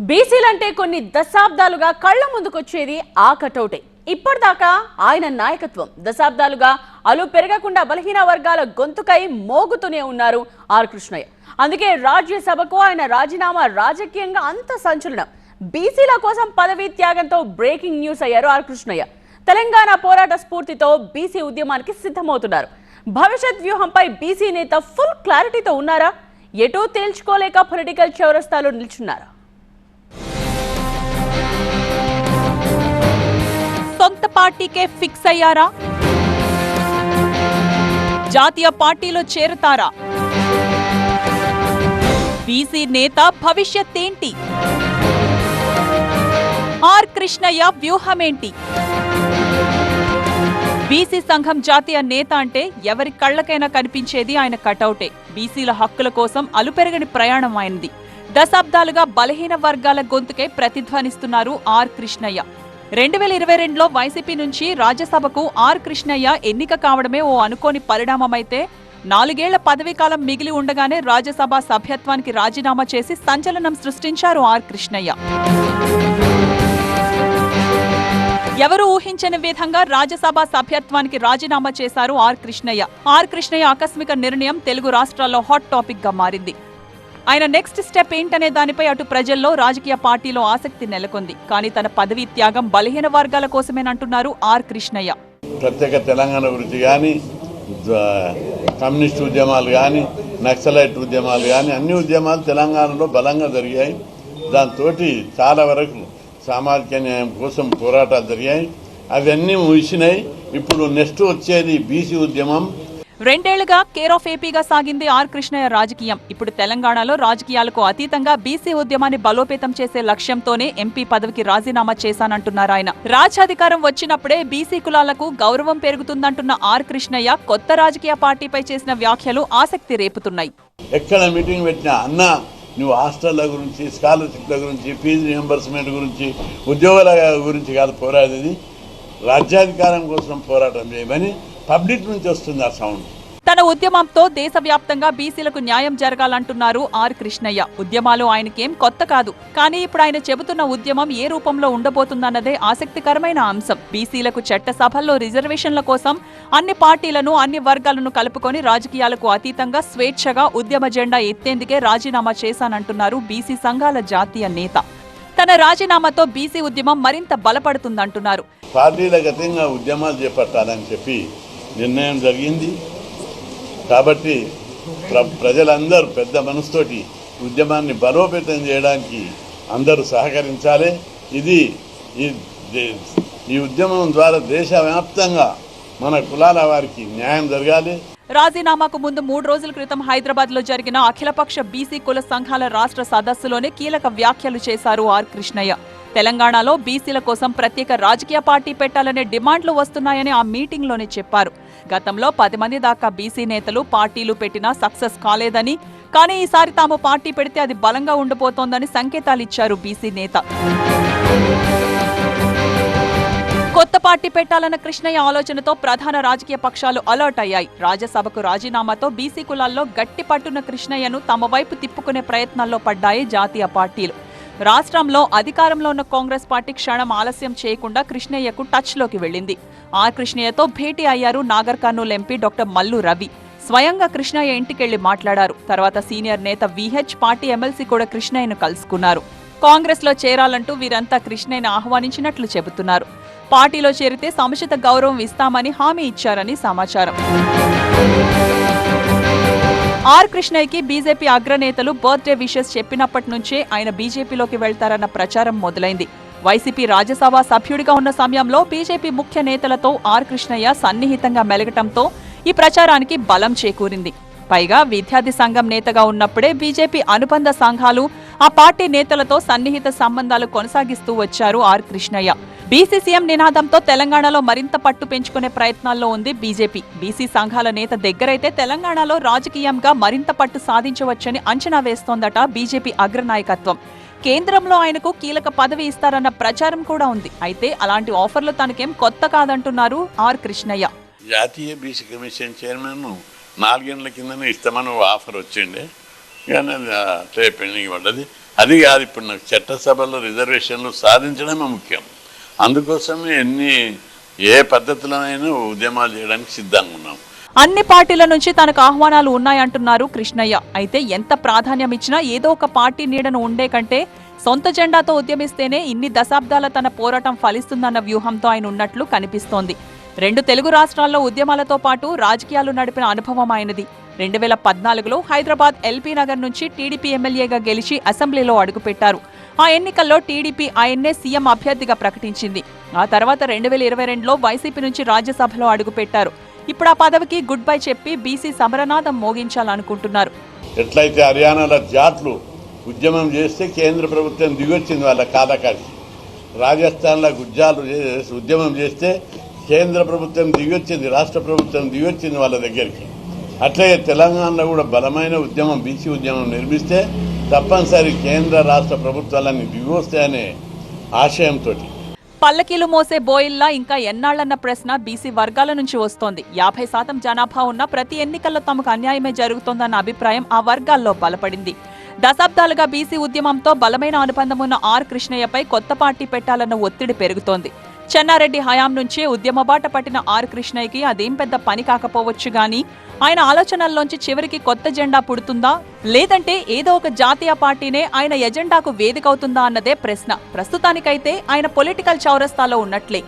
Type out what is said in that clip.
బీసీలంటే కొన్ని దశాబ్దాలుగా కళ్ళ ముందుకొచ్చేది ఆ కటౌటే. ఇప్పటిదాకా ఆయన నాయకత్వం దశాబ్దాలుగా అలు పెరగకుండా బలహీన వర్గాల గొంతుకై మోగుతూనే ఉన్నారు ఆర్ కృష్ణయ్య. అందుకే రాజ్యసభకు ఆయన రాజీనామా రాజకీయంగా అంత సంచలనం. బీసీల కోసం పదవీ త్యాగంతో బ్రేకింగ్ న్యూస్ అయ్యారు ఆర్ కృష్ణయ్య. తెలంగాణ పోరాట స్ఫూర్తితో బీసీ ఉద్యమానికి సిద్ధమవుతున్నారు. భవిష్యత్ వ్యూహంపై బీసీ నేత ఫుల్ క్లారిటీతో ఉన్నారా? ఎటూ తేల్చుకోలేక పొలిటికల్ చౌరస్తాలో నిల్చున్నారా? సొంత పార్టీకే ఫిక్స్ అయ్యారా? జాతీయ పార్టీలో చేరతారా? బీసీ నేత భవిష్యత్ ఏంటి ఆర్ కృష్ణయ్య వ్యూహమేంటి? బీసీ సంఘం జాతీయ నేత అంటే ఎవరి కళ్ళకైనా కనిపించేది ఆయన కటౌటే. బీసీల హక్కుల కోసం అలుపెరగని ప్రయాణం ఆయనది. దశాబ్దాలుగా బలహీన వర్గాల గొంతుకే ప్రతిధ్వనిస్తున్నారు ఆర్ కృష్ణయ్య. రెండు వేల ఇరవై రెండులో వైసీపీ నుంచి రాజ్యసభకు ఆర్ కృష్ణయ్య ఎన్నిక కావడమే ఓ అనుకోని పరిణామమైతే నాలుగేళ్ళ పదవీకాలం మిగిలి ఉండగానే రాజ్యసభ సభ్యత్వానికి రాజీనామా చేసి సంచలనం సృష్టించారు ఆర్ కృష్ణయ్య. ఎవరు ఊహించని విధంగా రాజ్యసభ సభ్యత్వానికి రాజీనామా చేశారు ఆర్ కృష్ణయ్య. ఆర్ కృష్ణయ్య ఆకస్మిక నిర్ణయం తెలుగు రాష్ట్రాల్లో హాట్ టాపిక్గా మారింది. ఆయన నెక్స్ట్ స్టెప్ ఏంటనే దానిపై అటు ప్రజల్లో రాజకీయ పార్టీలో ఆసక్తి నెలకొంది. కానీ తన పదవీ త్యాగం బలహీన వర్గాల కోసమేనంటున్నారు ఆర్ కృష్ణయ్య. ప్రత్యేక తెలంగాణ గురించి కానీ కమ్యూనిస్ట్ ఉద్యమాలు కానీ నక్సలైట్ ఉద్యమాలు కానీ అన్ని ఉద్యమాలు తెలంగాణలో బలంగా జరిగాయి. దాంతో చాలా వరకు సామాజిక న్యాయం కోసం పోరాటాలు జరిగాయి. అవన్నీ ముగిసినాయి. ఇప్పుడు నెక్స్ట్ వచ్చేది బీసీ ఉద్యమం. రెండేళ్ళుగా కేర్ ఆఫ్ ఏపీగా సాగింది ఆర్ కృష్ణయ్య రాజకీయం. ఇప్పుడు తెలంగాణలో రాజకీయాలకు అతీతంగా బీసీ ఉద్యమాన్ని బలోపేతం చేసే లక్ష్యంతోనే ఎంపీ పదవికి రాజీనామా చేశానంటున్నారు ఆయన. రాజ్యాధికారం వచ్చినప్పుడే బీసీ కులాలకు గౌరవం పెరుగుతుందంటున్న ఆర్ కృష్ణయ్య కొత్త రాజకీయ పార్టీపై చేసిన వ్యాఖ్యలు ఆసక్తి రేపుతున్నాయి. ఎక్కడ మీటింగ్ పెట్టినా అన్న నువ్వు హాస్టల్ల గురించి స్కాలర్షిప్ల గురించి ఫీజు రియంబర్స్మెంట్ గురించి ఉద్యోగాల గురించి కాదు పోరాడేది. రాజ్యాధికారం కోసం పోరాటం చేయమని పబ్లిక్ నుంచి వస్తుంది ఆ సౌండ్. తన ఉద్యమంతో దేశవ్యాప్తంగా బీసీలకు న్యాయం జరగాలంటున్నారు ఆర్ కృష్ణయ్య. ఉద్యమాలు ఆయనకేం కొత్త కాదు. కానీ ఇప్పుడు ఆయన చెబుతున్న ఉద్యమం ఏ రూపంలో ఉండబోతుందన్నదే ఆసక్తికరమైన అంశం. బీసీలకు చట్టసభల్లో రిజర్వేషన్ల కోసం అన్ని పార్టీలను అన్ని వర్గాలను కలుపుకొని రాజకీయాలకు అతీతంగా స్వేచ్ఛగా ఉద్యమ జెండా ఎత్తేందుకే రాజీనామా చేశానంటున్నారు బీసీ సంఘాల జాతీయ నేత. తన రాజీనామాతో బీసీ ఉద్యమం మరింత బలపడుతుందంటున్నారు. పార్టీల గతంగా ఉద్యమాలు చేపట్టాలని చెప్పి నిర్ణయం జరిగింది. కాబట్టి ప్ర ప్రజలందరూ పెద్ద మనసుతోటి ఉద్యమాన్ని బలోపేతం చేయడానికి అందరూ సహకరించాలి. ఇది ఈ దే- ఈ ఉద్యమం ద్వారా దేశవ్యాప్తంగా మన కులాల వారికి న్యాయం జరగాలి. రాజీనామాకు ముందు మూడు రోజుల క్రితం హైదరాబాద్లో జరిగిన అఖిలపక్ష బీసీ కుల సంఘాల రాష్ట్ర సదస్సులోనే కీలక వ్యాఖ్యలు చేశారు ఆర్ కృష్ణయ్య. తెలంగాణలో బీసీల కోసం ప్రత్యేక రాజకీయ పార్టీ పెట్టాలనే డిమాండ్లు వస్తున్నాయని ఆ మీటింగ్లోనే చెప్పారు. గతంలో పది మంది దాకా బీసీ నేతలు పార్టీలు పెట్టినా సక్సెస్ కాలేదని కానీ ఈసారి తాము పార్టీ పెడితే అది బలంగా ఉండిపోతోందని సంకేతాలిచ్చారు బీసీ నేత. కొత్త పార్టీ పెట్టాలన్న కృష్ణయ్య ఆలోచనతో ప్రధాన రాజకీయ పక్షాలు అలర్ట్ అయ్యాయి. రాజ్యసభకు రాజీనామాతో బీసీ కులాల్లో గట్టి పట్టున్న కృష్ణయ్యను తమ వైపు తిప్పుకునే ప్రయత్నాల్లో పడ్డాయి జాతీయ పార్టీలు. రాష్ట్రంలో అధికారంలో ఉన్న కాంగ్రెస్ పార్టీ క్షణం ఆలస్యం చేయకుండా కృష్ణయ్యకు టచ్లోకి వెళ్ళింది. ఆ కృష్ణయ్యతో భేటీ అయ్యారు నాగర్ కర్నూలు ఎంపీ డాక్టర్ మల్లు రవి. స్వయంగా కృష్ణయ్య ఇంటికెళ్ళి మాట్లాడారు. తర్వాత సీనియర్ నేత విహెచ్ పార్టీ ఎమ్మెల్సీ కూడా కృష్ణయ్యను కలుసుకున్నారు. కాంగ్రెస్లో చేరాలంటూ వీరంతా కృష్ణయ్యను ఆహ్వానించినట్లు చెబుతున్నారు. పార్టీలో చేరితే సముచిత గౌరవం ఇస్తామని హామీ ఇచ్చారని సమాచారం. ఆర్ కృష్ణయ్యకి బీజేపీ అగ్రనేతలు బర్త్డే విషెస్ చెప్పినప్పటి నుంచే ఆయన బీజేపీలోకి వెళ్తారన్న ప్రచారం మొదలైంది. వైసీపీ రాజ్యసభ సభ్యుడిగా ఉన్న సమయంలో బీజేపీ ముఖ్య నేతలతో ఆర్ కృష్ణయ్య సన్నిహితంగా మెలగటంతో ఈ ప్రచారానికి బలం చేకూరింది. పైగా విద్యార్థి సంఘం నేతగా ఉన్నప్పుడే బీజేపీ అనుబంధ సంఘాలు ఆ పార్టీ నేతలతో సన్నిహిత సంబంధాలు కొనసాగిస్తూ వచ్చారు ఆర్ కృష్ణయ్య. బీసీసీఎం నినాదంతో తెలంగాణలో మరింత పట్టు పెంచుకునే ప్రయత్నాల్లో ఉంది బీజేపీ. బీసీ సంఘాల నేత దగ్గరైతే తెలంగాణలో రాజకీయంగా మరింత పట్టు సాధించవచ్చని అంచనా వేస్తోందట బీజేపీ అగ్రనాయకత్వం. కేంద్రంలో ఆయనకు కీలక పదవి ఇస్తారన్న ప్రచారం కూడా ఉంది. అయితే అలాంటి ఆఫర్లు తనకేం కొత్త కాదంటున్నారు ఆర్ కృష్ణయ్య. జాతీయ బీసీ కమిషన్ చైర్మన్ నాలుగేళ్ళ కిందనే ఇస్తామని ఆఫర్ వచ్చిండే కానీ అది అట్లే పెండింగ్ పడ్డది. అది కాదు ఇప్పుడు నాకు చట్టసభలో రిజర్వేషన్లు సాధించడమే ముఖ్యం. అందుకోసమే ఎన్ని ఏ పద్ధతిలోనైనా ఉద్యమాలు చేయడానికి సిద్ధంగా ఉన్నాం. అన్ని పార్టీల నుంచి తనకు ఆహ్వానాలు ఉన్నాయంటున్నారు కృష్ణయ్య. అయితే ఎంత ప్రాధాన్యం ఇచ్చినా ఏదో ఒక పార్టీ నీడను ఉండే కంటే సొంత జెండాతో ఉద్యమిస్తేనే ఇన్ని దశాబ్దాల తన పోరాటం ఫలిస్తుందన్న వ్యూహంతో ఆయన ఉన్నట్లు కనిపిస్తోంది. రెండు తెలుగు రాష్ట్రాల్లో ఉద్యమాలతో పాటు రాజకీయాలు నడిపిన అనుభవం ఆయనది. రెండు వేల పద్నాలుగులో హైదరాబాద్ ఎల్పీ నగర్ నుంచి టీడీపీ ఎమ్మెల్యేగా గెలిచి అసెంబ్లీలో అడుగుపెట్టారు. ఆ ఎన్నికల్లో టీడీపీ ఆయన్నే సీఎం అభ్యర్థిగా ప్రకటించింది. ఆ తర్వాత రెండు వేల ఇరవై రెండులో వైసీపీ నుంచి రాజ్యసభలో అడుగుపెట్టారు. ఇప్పుడు ఆ పదవికి గుడ్ బై చెప్పి బీసీ సమరనాదం మోగించాలనుకుంటున్నారు. ఎట్లయితే హర్యానాలో జాట్లు ఉద్యమం చేస్తే కేంద్ర ప్రభుత్వం దిగొచ్చింది వాళ్ళ కాలకాడికి రాజస్థాన్లో గుజ్జాలు ఉద్యమం చేస్తే కేంద్ర ప్రభుత్వం దిగొచ్చింది రాష్ట్ర ప్రభుత్వం దిగొచ్చింది వాళ్ళ దగ్గరికి. అట్లే తెలంగాణలో కూడా బలమైన ఉద్యమం బీసీ ఉద్యమం నిర్మిస్తే తప్పనిసరి కేంద్ర రాష్ట్ర ప్రభుత్వాలన్నీ దిగొస్తాయనే ఆశయంతో పల్లకీలు మోసే బోయిల్లా ఇంకా ఎన్నాళ్ళన్న ప్రశ్న బీసీ వర్గాల నుంచి వస్తోంది. యాభై శాతం జనాభా ఉన్న ప్రతి ఎన్నికల్లో తమకు అన్యాయమే జరుగుతోందన్న అభిప్రాయం ఆ వర్గాల్లో బలపడింది. దశాబ్దాలుగా బీసీ ఉద్యమంతో బలమైన అనుబంధం ఉన్న ఆర్ కృష్ణయ్యపై కొత్త పార్టీ పెట్టాలన్న ఒత్తిడి పెరుగుతోంది. చెన్నారెడ్డి హయాం నుంచే ఉద్యమ బాట పట్టిన ఆర్ కృష్ణయ్యకి అదేం పెద్ద పని కాకపోవచ్చు గాని ఆయన ఆలోచనల్లోంచి చివరికి కొత్త జెండా పుడుతుందా? లేదంటే ఏదో ఒక జాతీయ పార్టీనే ఆయన ఎజెండాకు వేదికవుతుందా అన్నదే ప్రశ్న. ప్రస్తుతానికైతే ఆయన పొలిటికల్ చౌరస్తాలో ఉన్నట్లే.